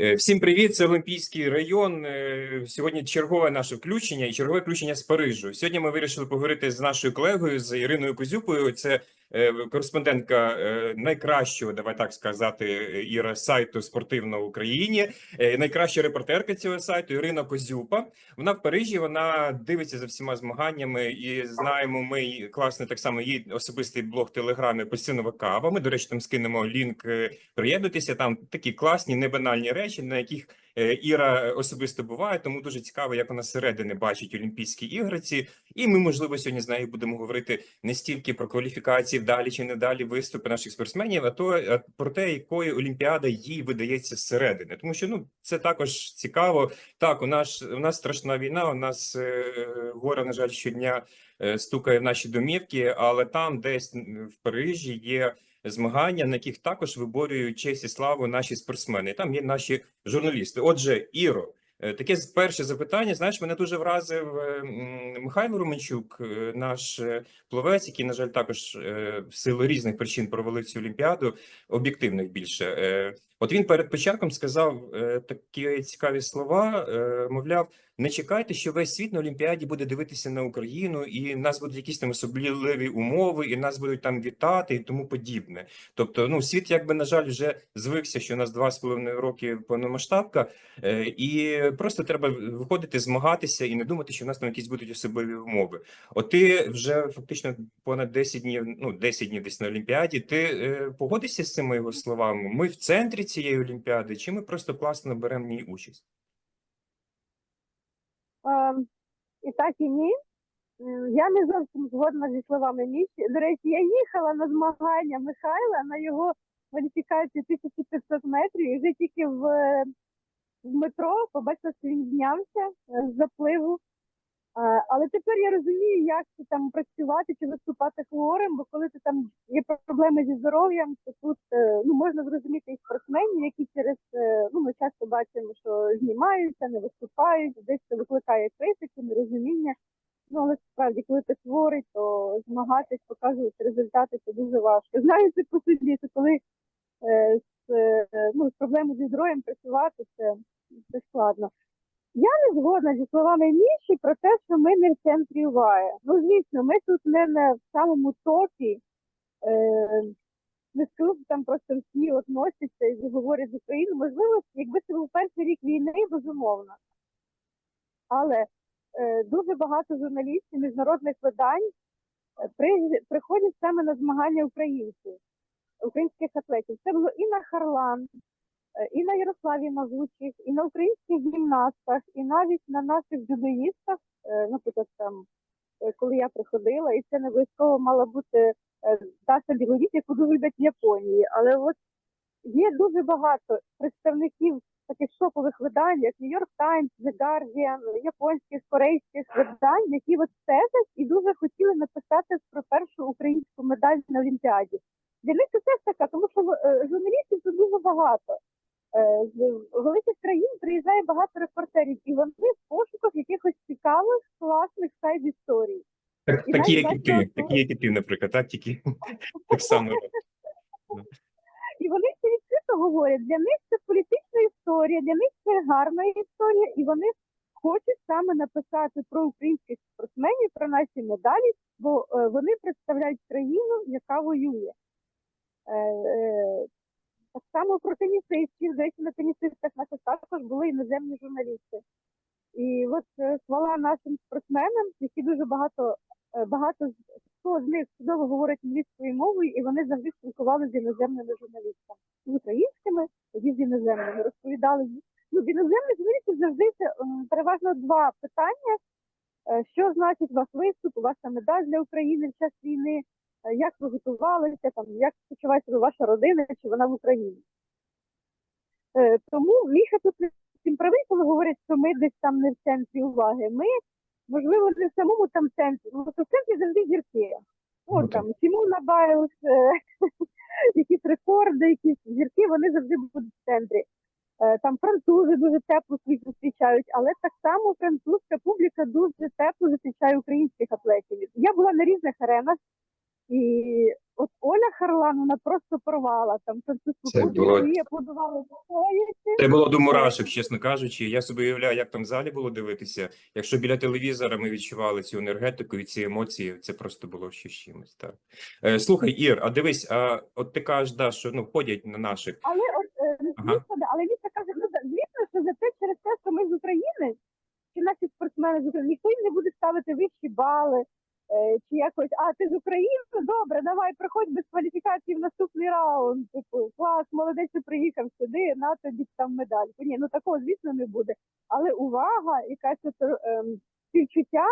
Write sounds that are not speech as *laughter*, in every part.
Е, Всім привіт, це Олімпійський район. Е, Сьогодні чергове наше включення і чергове включення з Парижу. Сьогодні ми вирішили поговорити з нашою колегою з Іриною Козюпою. Це кореспондентка е, найкращого, давай так сказати, е, Іра сайту спортивного в Україні. Е, Найкраща репортерка цього сайту Ірина Козюпа. Вона в Парижі. Вона дивиться за всіма змаганнями і знаємо. Ми класний так само її особистий блог Телеграмі Посинова кава. Ми, до речі, там скинемо лінк. е, Приєднуйтеся. Там такі класні, небанальні речі, на яких е, Іра особисто буває. Тому дуже цікаво, як вона зсередини бачить Олімпійські ігри ці. І ми, можливо, сьогодні з нею будемо говорити не стільки про кваліфікації вдалі чи невдалі виступи наших спортсменів, а то про те, якою Олімпіада їй видається зсередини. Тому що ну це також цікаво. Так, у нас у нас страшна війна. У нас е, горе, на жаль, щодня е, стукає в наші домівки, але там, десь в Парижі, є змагання, на яких також виборюють честь і славу наші спортсмени. І Там є наші журналісти. Отже, Іро, е, таке перше запитання. Знаєш, мене дуже вразив е, Михайло Романчук, е, наш пловець, який, на жаль, також в силу різних причин провалив цю олімпіаду, об'єктивних більше. От він перед початком сказав такі цікаві слова. Мовляв, не чекайте, що весь світ на Олімпіаді буде дивитися на Україну, і в нас будуть якісь там особливі умови, і нас будуть там вітати, і тому подібне. Тобто, ну світ, якби на жаль, вже звикся, що у нас два з половиною роки повномасштабка, е, і просто треба виходити, змагатися і не думати, що в нас там якісь будуть особливі умови. От ти вже фактично понад 10 днів, ну 10 днів десь на Олімпіаді. Ти е, погодишся з цими його словами? Ми в центрі цієї Олімпіади, чи ми просто класно беремо в ній участь? Ем, і так і ні. Я не зовсім згодна зі словами Міші. До речі, я їхала на змагання Михайла на його кваліфікацію 1500 метрів, і вже тільки в, в метро побачила, що він знявся е, з запливу. Е, Але тепер я розумію, як це там працювати чи виступати хворим, бо коли ти там є проблеми зі здоров'ям, то тут е, ну можна зрозуміти і спортсменів, які через е, ну ми часто бачимо, що знімаються, не виступають, десь це викликає критику, нерозуміння. Ну але справді, коли ти хворий, то змагатись, показувати результати це дуже важко. Знаю це по собі, що коли е, з, ну, з проблемою зі здоров'ям працювати, це, це складно. Я не згодна зі словами Міші про те, що ми не в центрі уваги. Ну, звісно, ми тут не на самому топі. Е, не скажу, там просто всі относяться і говорять з України. Можливо, якби це був перший рік війни, безумовно. Але е, дуже багато журналістів міжнародних видань е, при, приходять саме на змагання українців, українських атлетів. Це було і на Харлан, і на Ярославі Мазучих, і на українських гімнастах, і навіть на наших дзюдоїстах, е, наприклад, там, е, коли я приходила, і це не обов'язково мала бути е, Даша Білоріс, яку люблять в Японії. Але от є дуже багато представників таких шокових видань, як York Times, The Guardian, японських, корейських видань, які от стежать і дуже хотіли написати про першу українську медаль на Олімпіаді. Для них це теж така, тому що е, журналістів тут дуже багато. Е, З великих країн приїжджає багато репортерів, і вони в пошуках якихось цікавих, класних сайт історій. Так, такі, як і ти, такі, як і ти, наприклад, так тільки *laughs* так само. І вони це відкрито говорять. Для них це політична історія, для них це гарна історія, і вони хочуть саме написати про українських спортсменів, про наші медалі, бо е, вони представляють країну, яка воює. Е, е, так само про тенісистів, речі, на тенісистах наших також були іноземні журналісти. І от е, хвала нашим спортсменам, які дуже багато, е, багато хто з них чудово говорить англійською мовою, і вони завжди спілкувалися з іноземними журналістами. З українськими, тоді з іноземними. Розповідали. Ну, в іноземних журналістів завжди це переважно два питання. Е, Що значить ваш виступ, ваша медаль для України в час війни? Е, Як ви готувалися, там, як почуває себе ваша родина, чи вона в Україні? Е, Тому Міша тут не зовсім правий, коли говорять, що ми десь там не в центрі уваги. Ми, можливо, не в самому там центрі, тому що в центрі завжди зірки. Ну, От там Сімона Байлз, е, *laughs* якісь рекорди, якісь зірки, вони завжди будуть в центрі. Там французи дуже тепло світ зустрічають, але так само французька публіка дуже тепло зустрічає українських атлетів. Я була на різних аренах. І от Оля Харлан, вона просто порвала там Це було- її аплодували. Це було до мурашок, чесно кажучи. Я собі уявляю, як там в залі було дивитися. Якщо біля телевізора ми відчували цю енергетику і ці емоції, це просто було ще чимось. Так. Е, слухай, Ір, а дивись, а от ти кажеш, да, що ну ходять на наших. Але от е, Ага. звісно, але Віка каже, ну звісно, що за те через те, що ми з України, чи наші спортсмени з України, ніхто їм не буде ставити вищі бали. Е, чи якось, а ти з України? Добре, давай, проходь без кваліфікації в наступний раунд. Типу, клас, молодець, ти приїхав сюди, на тобі там медальку. Ні, ну такого, звісно, не буде. Але увага, якась ем, співчуття,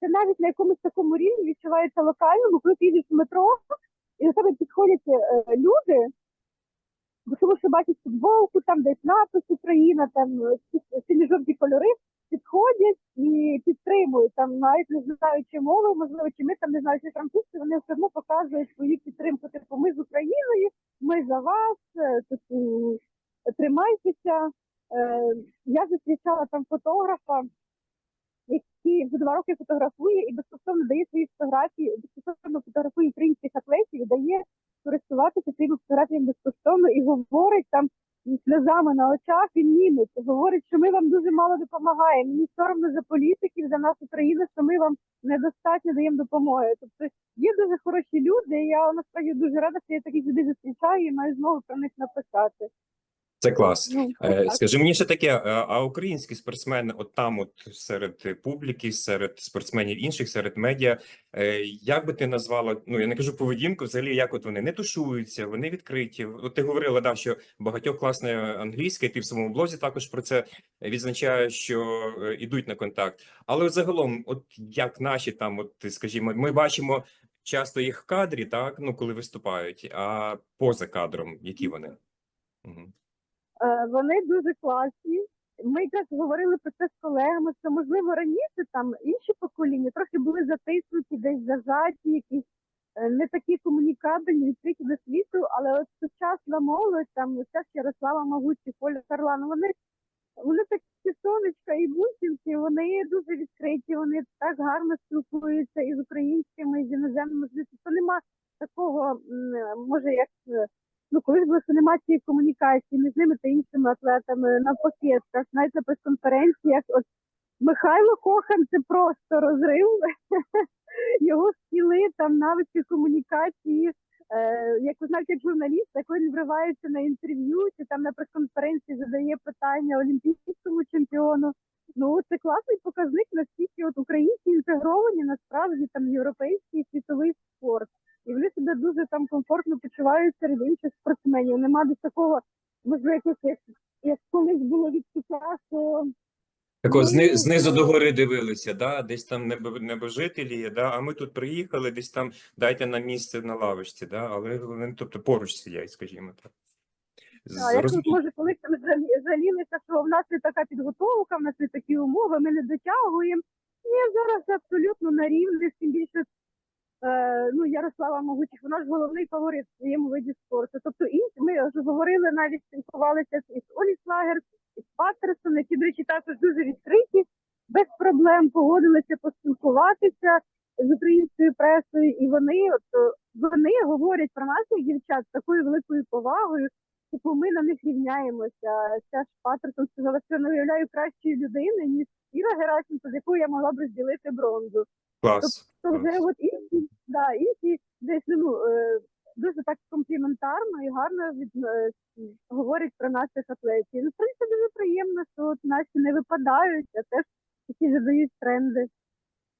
це навіть на якомусь такому рівні відчувається локальному, коли ти їдеш в метро, і до тебе підходять е, люди, бо тому що бачать футболку, там десь напис Україна, там сині жовті кольори, підходять і підтримують там, навіть не знаючи мови, можливо, чи ми там не знаючи французьки, вони все одно показують свою підтримку. Типу, ми з Україною, ми за вас, е, типу, тримайтеся. Е, Я зустрічала там фотографа, який вже два роки фотографує і безкоштовно дає свої фотографії, безкоштовно фотографує українських атлетів, і дає користуватися цими фотографіями безкоштовно і говорить там сльозами на очах, він німець, говорить, що ми вам дуже мало допомагаємо. Мені соромно за політиків, за нашу країну, що ми вам недостатньо даємо допомоги. Тобто є дуже хороші люди. і Я насправді дуже рада, що я таких людей зустрічаю і маю змогу про них написати. Це клас. Ну, Е. Скажи мені ще таке, е, а українські спортсмени, от там, от серед публіки, серед спортсменів інших, серед медіа, е, як би ти назвала, ну я не кажу поведінку, взагалі, як от вони не тушуються, вони відкриті. От ти говорила, да, що багатьох класне англійська, і ти в своєму блозі також про це відзначаєш, що ідуть на контакт. Але от загалом, от як наші там, от скажімо, ми бачимо часто їх в кадрі, так ну коли виступають, а поза кадром, які вони? Мгм. Е, Вони дуже класні. Ми якраз говорили про це з колегами, що можливо раніше там інші покоління трохи були затиснуті, десь зажаті, якісь е, не такі комунікабельні, відкриті до світу, але от сучасна молодь, там ця Ярослава Магуці, Поля Карлан, вони, вони такі сонечка і бусинки, вони дуже відкриті, вони так гарно спілкуються і з українськими, і з іноземними. Тобто нема такого, може, як е, ну колись було, що немає цієї комунікації між ними та іншими атлетами навпаки, так, навіть на прес-конференціях. От Михайло Кохан це просто розрив. *laughs* Його скіли, там навички комунікації. Е, як ви знаєте, як журналіст, як він вривається на інтерв'ю чи там на прес-конференції задає питання олімпійському чемпіону. Ну це класний показник, наскільки от українці інтегровані насправді там європейський світовий спорт і вони себе дуже там комфортно почувають серед інших спортсменів. Нема десь такого, можливо, як, як колись було відчуття, що Так от, зни, знизу так. до гори дивилися, да? десь там небожителі є, да? а ми тут приїхали, десь там дайте нам місце на лавочці, да? але вони тобто, поруч сидять, скажімо так. а, як тут може колись там жалілися, що в нас не така підготовка, в нас не такі умови, ми не дотягуємо. Ні, зараз абсолютно на рівні, тим більше. Е, ну, Ярослава Могучих, вона ж головний фаворит в своєму виді спорту. Тобто інші, ми вже говорили, навіть спілкувалися з Олі Слагер, із Паттерсон, які, до речі, також дуже відкриті, без проблем погодилися поспілкуватися з українською пресою, і вони от е, вони говорять про наших дівчат з такою великою повагою. Типу, ми на них рівняємося. Ця ж Паттерсон сказала, що не уявляю кращої людини, ніж Іра Герасенко, з якою я могла б розділити бронзу. Клас. То вже от інші, да, інші десь ну, е, дуже так компліментарно і гарно від, е, говорять про наших атлетів. Ну, в принципі, дуже приємно, що от наші не випадають, а теж такі задають тренди.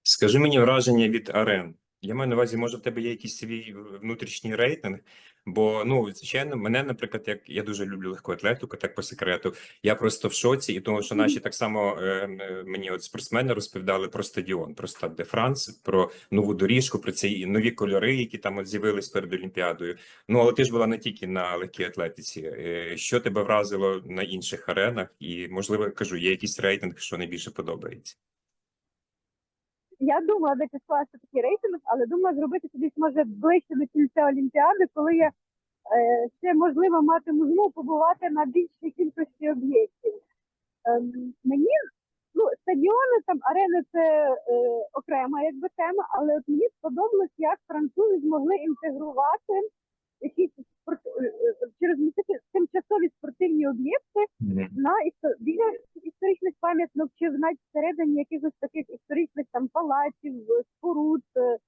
Скажи мені враження від арен. Я маю на увазі, може, в тебе є якийсь свій внутрішній рейтинг, бо ну, звичайно, мене, наприклад, як я дуже люблю легку атлетику, так по секрету. Я просто в шоці, і тому що наші так само е, е, мені от спортсмени розповідали про стадіон, про Стад де Франс, про нову доріжку, про ці нові кольори, які там от з'явились перед Олімпіадою. Ну, але ти ж була не тільки на легкій атлетиці. Е, Що тебе вразило на інших аренах? І, можливо, кажу, є якийсь рейтинг, що найбільше подобається. Я думала, де скласти такий рейтинг, але думала зробити це десь може ближче до кінця Олімпіади, коли я е, ще можливо матиму змогу побувати на більшій кількості об'єктів. Ем, мені ну, стадіони там арени це е, окрема якби тема, але от мені сподобалось, як французи змогли інтегрувати якісь спорт, е, е, через тимчасові спортивні об'єкти на біля історичних пам'яток чи навіть всередині якихось таких історичних там палаців, споруд, е,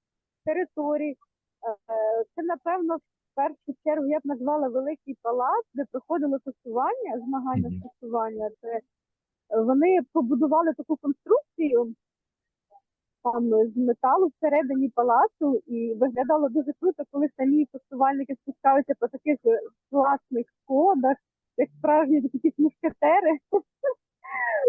територій. Е, Це напевно в першу чергу я б назвала великий палац, де проходило тестування, змагання з тестування. Це е, вони побудували таку конструкцію там з металу всередині палацу, і виглядало дуже круто, коли самі фестивальники спускаються по таких класних сходах, як справжні такі мушкетери.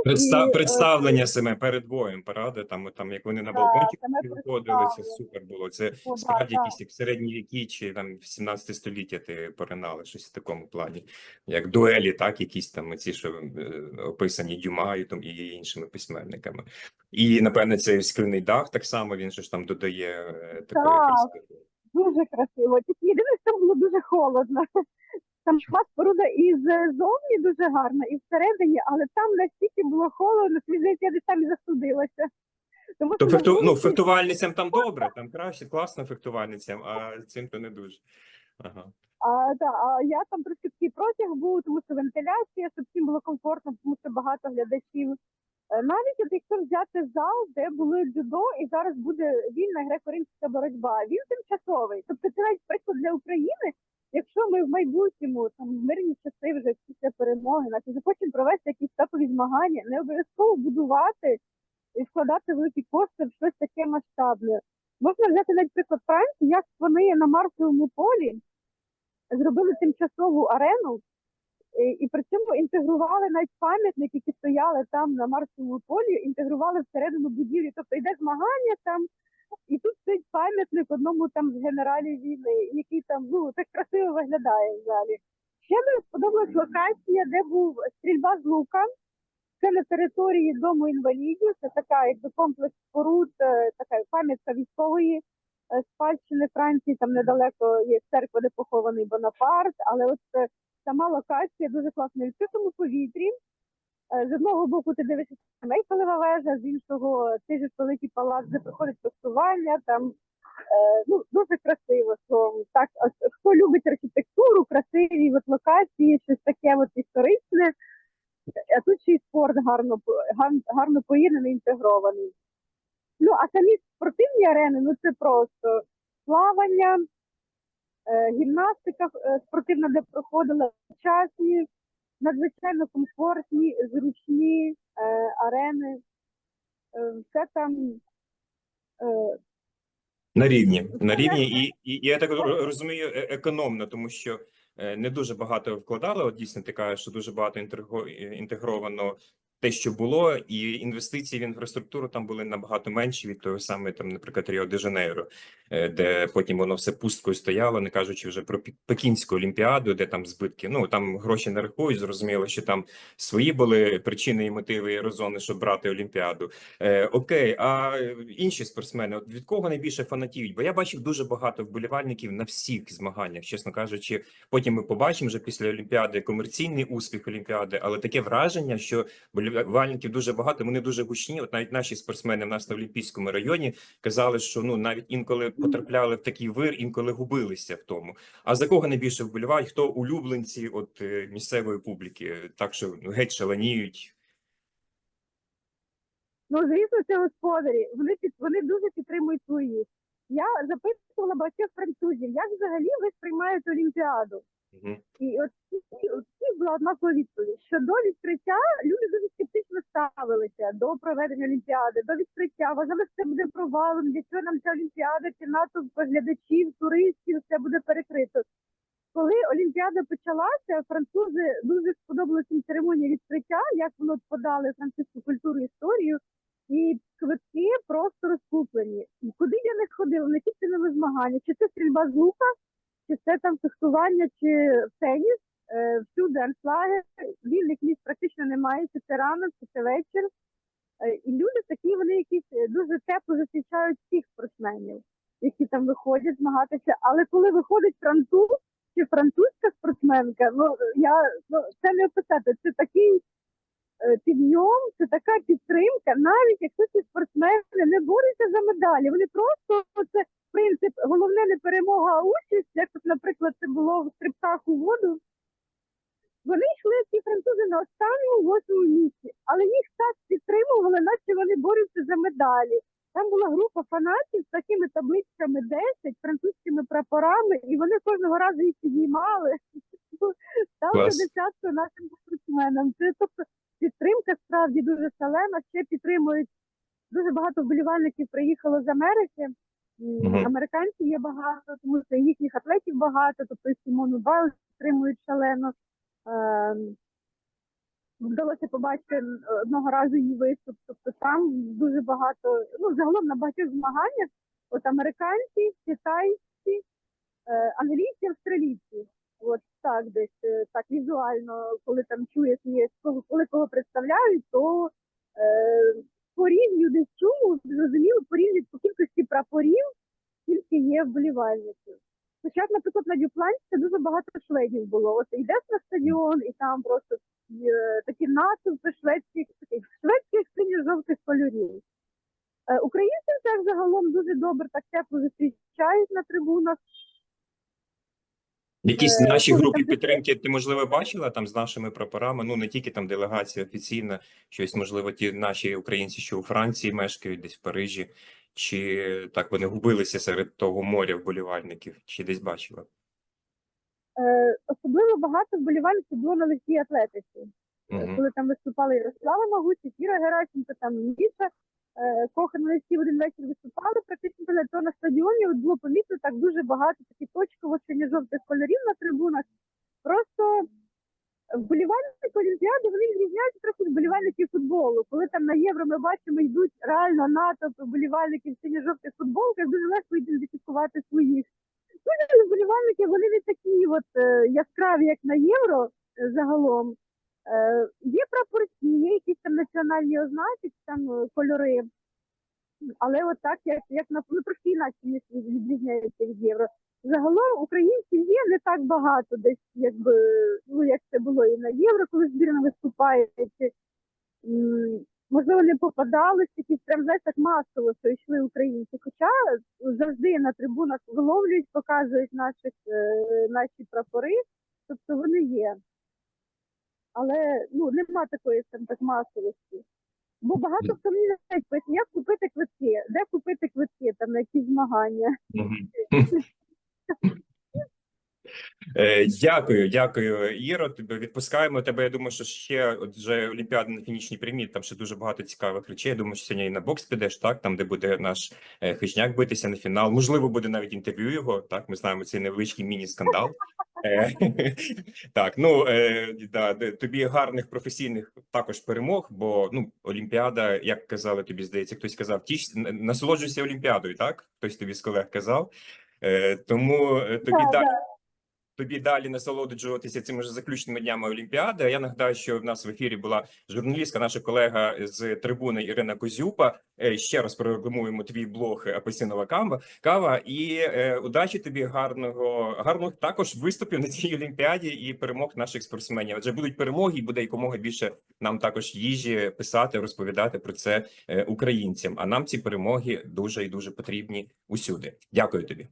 Представ, І, е, представлення саме перед боєм, правда? Там, там як вони на балкончик виходили, це супер було. Це О, справді да. якісь як середні віки чи там в 17 століття ти поринали щось в такому плані, як дуелі, так, якісь там ці, що е, описані Дюмаю і іншими письменниками. І, напевне, цей скляний дах так само, він ж там додає е, такої Так. Дуже красиво. Тільки єдине, що там було дуже холодно. Сама споруда і ззовні дуже гарна, і всередині, але там настільки було холодно, здається, я десь там і застудилася. Тому То фехту... ну, фехтувальницям там добре, там краще, класно фехтувальницям, а цим то не дуже. Ага. А, да, а я там трошки такий протяг був, тому що вентиляція, щоб всім було комфортно, тому що багато глядачів. Е, Навіть от якщо взяти зал, де були дзюдо, і зараз буде вільна греко-римська боротьба, він тимчасовий. Тобто це навіть приклад для України. Якщо ми в майбутньому там в мирні часи вже після перемоги, значить захочемо провести якісь топові змагання, не обов'язково будувати і вкладати великі кошти в щось таке масштабне. Можна взяти навіть приклад Франції, як вони на Марсовому полі зробили тимчасову арену, і, і при цьому інтегрували навіть пам'ятники, які стояли там на Марсовому полі, інтегрували всередину будівлі. Тобто йде змагання там, і тут стоїть пам'ятник одному там з генералів війни, який там ну так красиво виглядає в залі. Ще мені сподобалась локація, де був стрільба з лука. Це на території дому інвалідів. Це така якби комплекс споруд, е, така пам'ятка військової е, спадщини Франції. Там недалеко є церква, де похований Бонапарт. Але от е, сама локація дуже класна в відкритому повітрі. Е, З одного боку ти дивишся Мейфелева вежа, з іншого ти ж великий палац, де проходить тестування. Там е, ну дуже красиво. Що так, хто любить архітектуру, красиві от локації, щось таке от історичне. А тут ще й спорт гарно гарно поєднаний, інтегрований. Ну а самі спортивні арени, ну це просто плавання, е, гімнастика спортивна, де проходила сучасні, надзвичайно комфортні, зручні е, арени. Е, все там е, На рівні, на рівні, і, і, я так розумію, е- економно, тому що е, не дуже багато вкладали. От дійсно ти кажеш, що дуже багато інтегро- інтегровано те, що було, і інвестиції в інфраструктуру там були набагато менші від того саме, там, наприклад, Ріо де Жанейро, е, де потім воно все пусткою стояло, не кажучи вже про Пекінську олімпіаду, де там збитки. Ну там гроші не рахують. Зрозуміло, що там свої були причини і мотиви і резони, щоб брати олімпіаду. Е, окей, а інші спортсмени, от від кого найбільше фанатіють? Бо я бачив дуже багато вболівальників на всіх змаганнях, чесно кажучи. Потім ми побачимо вже після Олімпіади комерційний успіх Олімпіади, але таке враження, що вболівальників дуже багато, вони дуже гучні. От навіть наші спортсмени в нас на Олімпійському районі казали, що ну навіть інколи потрапляли в такий вир, інколи губилися в тому. А за кого найбільше вболівають? Хто улюбленці от е, місцевої публіки? Так що ну, геть шаленіють. Ну, звісно, це господарі. Вони під вони дуже підтримують своїх. Я запитувала багатьох французів, як взагалі ви сприймаєте Олімпіаду? Мгм. І от всі- от всіх була однакова відповідь, що до відкриття люди дуже скептично ставилися до проведення Олімпіади, до відкриття. Вважали, що це буде провалом, для чого нам ця Олімпіада, чи натовп глядачів, туристів, це буде перекрито. Коли Олімпіада почалася, французи дуже сподобалася церемонія відкриття, як воно подали французьку культуру і історію, і квитки просто розкуплені. Куди я не ходила, на які це змагання, чи це стрільба з лука, чи це там фехтування, чи теніс, е, всюди аншлаги, вільних місць практично немає, чи це ранок, чи це вечір. Е, І люди такі, вони якісь е, дуже тепло зустрічають всіх спортсменів, які там виходять змагатися. Але коли виходить француз чи французька спортсменка, ну я ну це не описати. Це такий підйом, це така підтримка, навіть якщо ці спортсмени не борються за медалі. Вони просто це принцип, головне не перемога, а участь, як, от, наприклад, це було в стрибках у воду. Вони йшли ці французи на останньому восьмому місці, але їх так підтримували, наче вони борються за медалі. Там була група фанатів з такими табличками 10, французькими прапорами, і вони кожного разу їх підіймали. *laughs* Там Клас. вже десятка нашим спортсменам. Це тобто підтримка справді дуже шалена. Ще підтримують дуже багато вболівальників приїхало з Америки. Американців є багато, тому що їхніх атлетів багато, тобто Сімону Байлз підтримують шалено. Ем, Вдалося побачити одного разу її виступ. Тобто там дуже багато, ну загалом на багатьох змаганнях, от американці, китайці, е, англійці, австралійці. От так, десь е, так візуально, коли там чуєш, коли кого представляють, то е, по рівню десь чому зрозуміло, порівнюють по кількості прапорів, скільки є вболівальників. Хоча, наприклад, на Дюпланці це дуже багато шведів було. От йдеш на стадіон, і там просто е, такі натовпи шведських таких шведських синьо-жовтих кольорів. Е, Українців теж загалом дуже добре так тепло зустрічають на трибунах. Якісь Е, наші коли групи підтримки ти можливо бачила там з нашими прапорами? Ну не тільки там делегація офіційна, щось можливо, ті наші українці, що у Франції мешкають, десь в Парижі, чи так вони губилися серед того моря вболівальників, чи десь бачила? Е, Особливо багато вболівальників було на легкій атлетиці. Угу. Коли там виступали Ярослава Магуці, Кіра Геращенко, там Міша е, Кохан, вони всі в один вечір виступали. Практично то на стадіоні було помітно так дуже багато таких точково синьо-жовтих кольорів на трибунах. Просто вболівальники Олімпіади вони відрізняються трохи вболівальників футболу. Коли там на євро ми бачимо, йдуть реально натовпи вболівальників в синьо-жовтих футболках, дуже легко ідентифікувати своїх. Ну, вболівальники вони не такі от е, яскраві, як на євро е, загалом. Е, є прапорці, є якісь там національні ознаки, там е, кольори. Але от так, як, як на ну, трохи інакше відрізняється від євро. Загалом українців є не так багато, десь якби ну як це було і на євро, коли збірна виступає. чи, Можливо, не попадались якісь прям знаєш, так масово, що йшли українці. Хоча завжди на трибунах виловлюють, показують наших е, наші прапори, тобто вони є. Але ну нема такої там так масовості. Бо багато хто мені навіть як купити квитки, де купити квитки там на якісь змагання. *laughs* Е, Дякую, дякую, Іро. Тебе відпускаємо тебе. Я думаю, що ще от вже Олімпіада на фінішній прямі. Там ще дуже багато цікавих речей. Я думаю, що сьогодні і на бокс підеш, так там, де буде наш е, хижняк битися на фінал. Можливо, буде навіть інтерв'ю його. Так, ми знаємо цей невеличкий міні-скандал. Е, *laughs* Так, ну да, тобі гарних професійних також перемог, бо ну Олімпіада, як казали, тобі здається, хтось казав, тіш насолоджуйся Олімпіадою, так? Хтось тобі з колег казав. Тому тобі далі. Тобі далі насолоджуватися цими ж заключними днями Олімпіади. А Я нагадаю, що в нас в ефірі була журналістка, наша колега з трибуни Ірина Козюпа. Е, Ще раз прорекламуємо твій блог Апельсинова кава. Кава і е, удачі тобі гарного, гарних також виступів на цій олімпіаді і перемог наших спортсменів. Адже будуть перемоги, і буде якомога більше нам також їжі писати, розповідати про це е, українцям. А нам ці перемоги дуже і дуже потрібні усюди. Дякую тобі.